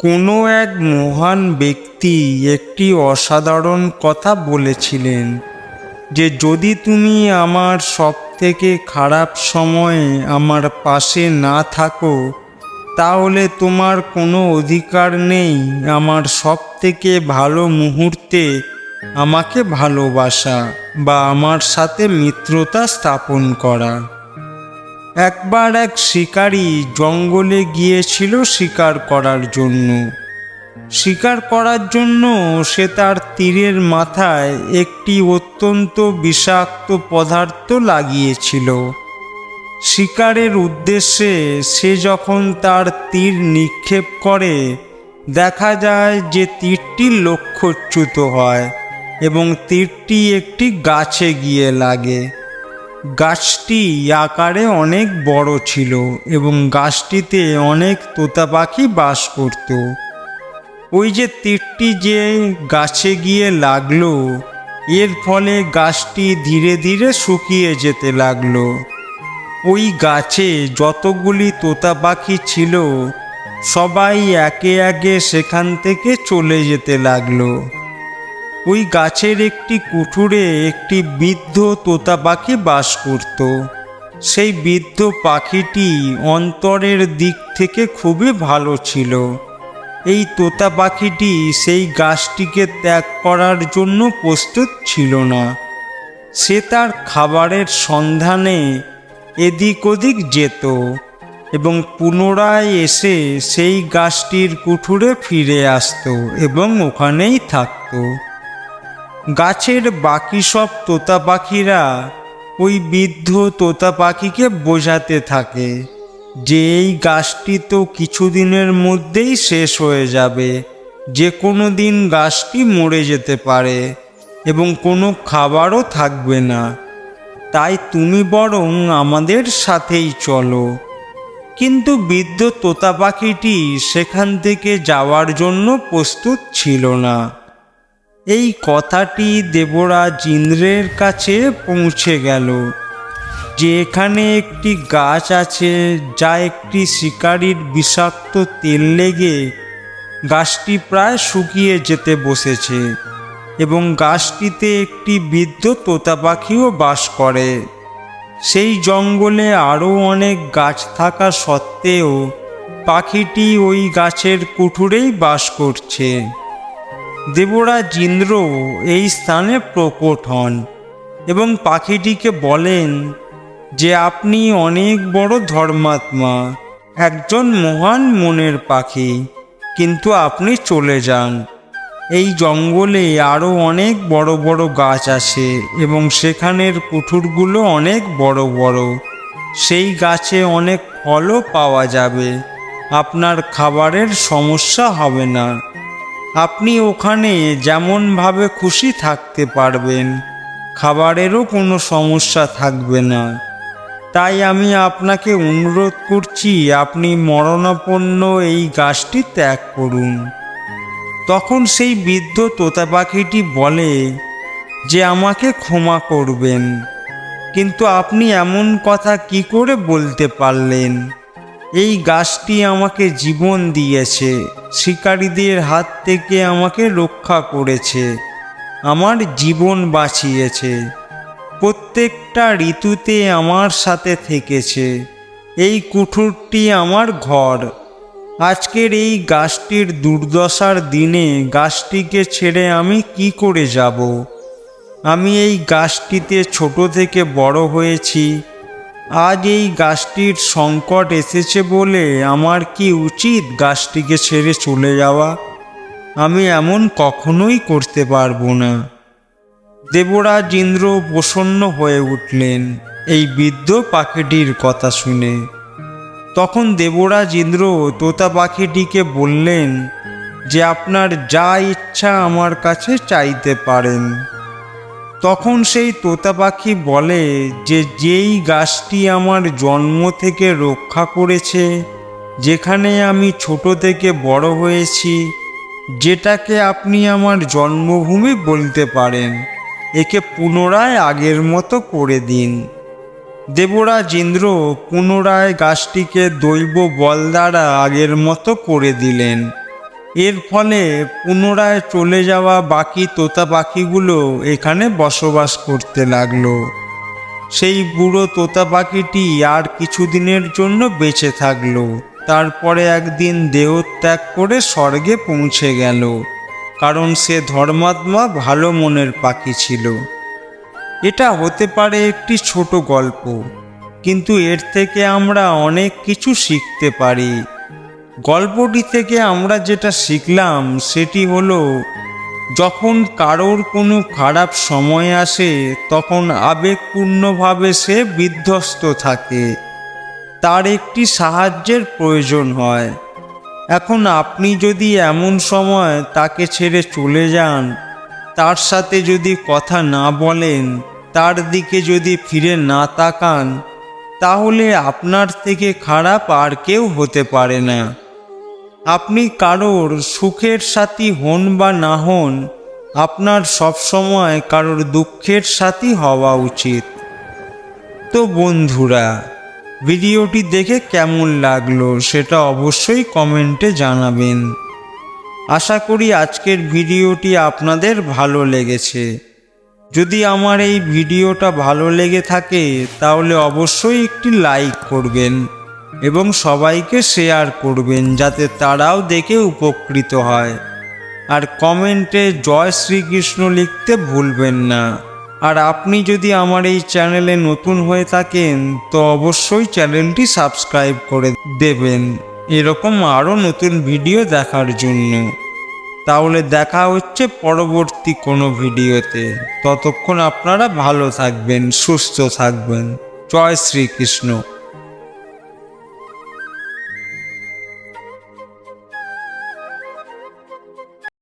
কোনো এক মহান ব্যক্তি একটি অসাধারণ কথা বলেছিলেন যে যদি তুমি আমার সব থেকে খারাপ সময়ে আমার পাশে না থাকো, তাহলে তোমার কোনো অধিকার নেই আমার সব থেকে ভালো মুহূর্তে আমাকে ভালোবাসা বা আমার সাথে মিত্রতা স্থাপন করা। একবার এক শিকারী জঙ্গলে গিয়েছিল শিকার করার জন্য। শিকার করার জন্য সে তার তীরের মাথায় একটি অত্যন্ত বিষাক্ত পদার্থ লাগিয়েছিল। শিকারের উদ্দেশ্যে সে যখন তার তীর নিক্ষেপ করে, দেখা যায় যে তীরটি লক্ষ্যচ্যুত হয় এবং তীরটি একটি গাছে গিয়ে লাগে। গাছটি আকারে অনেক বড় ছিল এবং গাছটিতে অনেক তোতা পাখি বাস করত। ওই যে তীরটি যে গাছে গিয়ে লাগল, এর ফলে গাছটি ধীরে ধীরে শুকিয়ে যেতে লাগল। ওই গাছে যতগুলি তোতা পাখি ছিল, সবাই একে একে সেখান থেকে চলে যেতে লাগল। ওই গাছের একটি কুঠুরে একটি বৃদ্ধ তোতা পাখি বাস করত। সেই বৃদ্ধ পাখিটি অন্তরের দিক থেকে খুবই ভালো ছিল। এই তোতা পাখিটি সেই গাছটিকে ত্যাগ করার জন্য প্রস্তুত ছিল না। সে তার খাবারের সন্ধানে এদিক ওদিক যেত এবং পুনরায় এসে সেই গাছটির কুঠুরে ফিরে আসতো এবং ওখানেই থাকতো। গাছের বাকি সব তোতা পাখিরা ওই বৃদ্ধ তোতা পাখিকে বোঝাতে থাকে যে এই গাছটি তো কিছুদিনের মধ্যেই শেষ হয়ে যাবে। যে কোনো দিন গাছটি মরে যেতে পারে এবং কোনো খাবারও থাকবে না। তাই তুমি বরং আমাদের সাথেই চলো। কিন্তু বৃদ্ধ তোতা পাখিটি সেখান থেকে যাওয়ার জন্য প্রস্তুত ছিল না। এই কথাটি দেবরাজ ইন্দ্রের কাছে পৌঁছে গেল। যে এখানে একটি গাছ আছে, যা একটি শিকারীর বিষাক্ত তেল লেগে গাছটি প্রায় শুকিয়ে যেতে বসেছে এবং গাছটিতে একটি বৃদ্ধ তোতা পাখিও বাস করে। সেই জঙ্গলে আরও অনেক গাছ থাকা সত্ত্বেও পাখিটি ওই গাছের কুঠুরেই বাস করছে। দেবরাজ ইন্দ্র এই স্থানে প্রকট হন এবং পাখিটিকে বলেন যে আপনি অনেক বড় ধর্মাত্মা, একজন মহান মনের পাখি, কিন্তু আপনি চলে যান। এই জঙ্গলে আরও অনেক বড় বড় গাছ আছে এবং সেখানের কুঠুরগুলো অনেক বড় বড়। সেই গাছে অনেক ফলও পাওয়া যাবে। আপনার খাবারের সমস্যা হবে না। আপনি ওখানে যেমনভাবে খুশি থাকতে পারবেন, খাবারেরও কোনো সমস্যা থাকবে না। তাই আমি আপনাকে অনুরোধ করছি, আপনি মরণাপন্ন এই গাছটি ত্যাগ করুন। তখন সেই বৃদ্ধ তোতা পাখিটি বলে যে আমাকে ক্ষমা করবেন, কিন্তু আপনি এমন কথা কি করে বলতে পারলেন? এই গাছটি আমাকে জীবন দিয়েছে, শিকারীদের হাত থেকে আমাকে রক্ষা করেছে, আমার জীবন বাঁচিয়েছে। প্রত্যেকটা ঋতুতে আমার সাথে থেকেছে, এই কুঠুরটি আমার ঘর। আজকের এই গাছটির দুর্দশার দিনে গাছটিকে ছেড়ে আমি কি করে যাব? আমি এই গাছটিতে ছোট থেকে বড় হয়েছি আজ এই গাছটির সংকট এসেছে বলে আমার কি উচিত গাছটিকে ছেড়ে চলে যাওয়া? আমি এমন কখনোই করতে পারব না। দেবরাজ ইন্দ্র প্রসন্ন হয়ে উঠলেন, এই বৃদ্ধ পাখিটির কথা শুনে। তখন দেবরাজ ইন্দ্র তোতা পাখিটিকে বললেন, যে আপনার যা ইচ্ছা আমার কাছে চাইতে পারেন। তখন সেই তোতা পাখি বলে যে যেই গাছটি আমার জন্ম থেকে রক্ষা করেছে, যেখানে আমি ছোট থেকে বড় হয়েছি, যেটাকে আপনি আমার জন্মভূমি বলতে পারেন, একে পুনরায় আগের মতো করে দিন। দেবরাজ ইন্দ্র পুনরায় গাছটিকে দৈব বল দ্বারা আগের মতো করে দিলেন। এর ফলে পুনরায় চলে যাওয়া বাকি তোতা পাখিগুলো এখানে বসবাস করতে লাগল। সেই বুড়ো তোতা পাখিটি আর কিছুদিনের জন্য বেঁচে থাকল। তারপরে একদিন দেহত্যাগ করে স্বর্গে পৌঁছে গেল, কারণ সে ধর্মাত্মা ভালো মনের পাখি ছিল। এটা হতে পারে একটি ছোট গল্প, কিন্তু এর থেকে আমরা অনেক কিছু শিখতে পারি। গল্পটি থেকে আমরা যেটা শিখলাম সেটি হলো, যখন কারোর কোনো খারাপ সময় আসে, তখন আবেগপূর্ণভাবে সে বিধ্বস্ত থাকে। তার একটি সাহায্যের প্রয়োজন হয়। এখন আপনি যদি এমন সময় তাকে ছেড়ে চলে যান, তার সাথে যদি কথা না বলেন, তার দিকে যদি ফিরে না তাকান, তাহলে আপনার থেকে খারাপ আর কেউ হতে পারে না। আপনি কারোর সুখের সাথী হন বা না হন, আপনার সবসময় কারোর দুঃখের সাথী হওয়া উচিত। তো বন্ধুরা, ভিডিওটি দেখে কেমন লাগল সেটা অবশ্যই কমেন্টে জানাবেন। আশা করি আজকের ভিডিওটি আপনাদের ভালো লেগেছে। যদি আমার এই ভিডিওটা ভালো লেগে থাকে, তাহলে অবশ্যই একটি লাইক করবেন। এবং সবাইকে শেয়ার করবেন যাতে তারাও দেখে উপকৃত হয়। আর কমেন্টে জয় শ্রীকৃষ্ণ লিখতে ভুলবেন না। আর আপনি যদি আমার এই চ্যানেলে নতুন হয়ে থাকেন, তো অবশ্যই চ্যানেলটি সাবস্ক্রাইব করে দেবেন। এরকম আরও নতুন ভিডিও দেখার জন্য। তাহলে দেখা হচ্ছে পরবর্তী কোনো ভিডিওতে। ততক্ষণ আপনারা ভালো থাকবেন, সুস্থ থাকবেন। জয় শ্রীকৃষ্ণ।